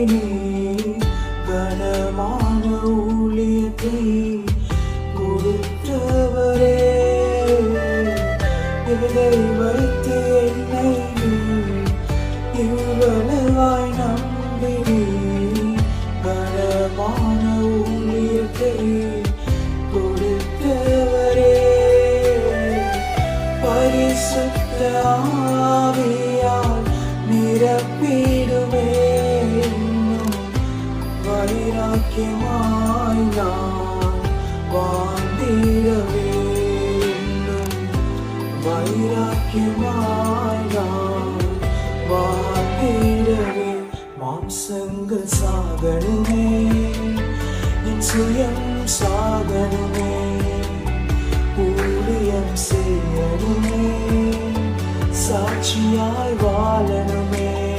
நம்பினே கனமான ஊழியத்தை கொடுத்தவரே. எதை வைத்து என்னை இவ்வளவாய் நம்பினே. கனமான ஊழியத்தை கொடுத்தவரே. பரிசுத்த ஆவியால் நிரப்பிடுமே. வைராக்கியமாய் நான் வாழ்ந்திடவே வைராக்கியமாய் நான் வாழ்ந்திடவே மாம்சங்கள் சாகணுமே என் சுயம் சாகணுமே ஊழியம் செய்யணுமே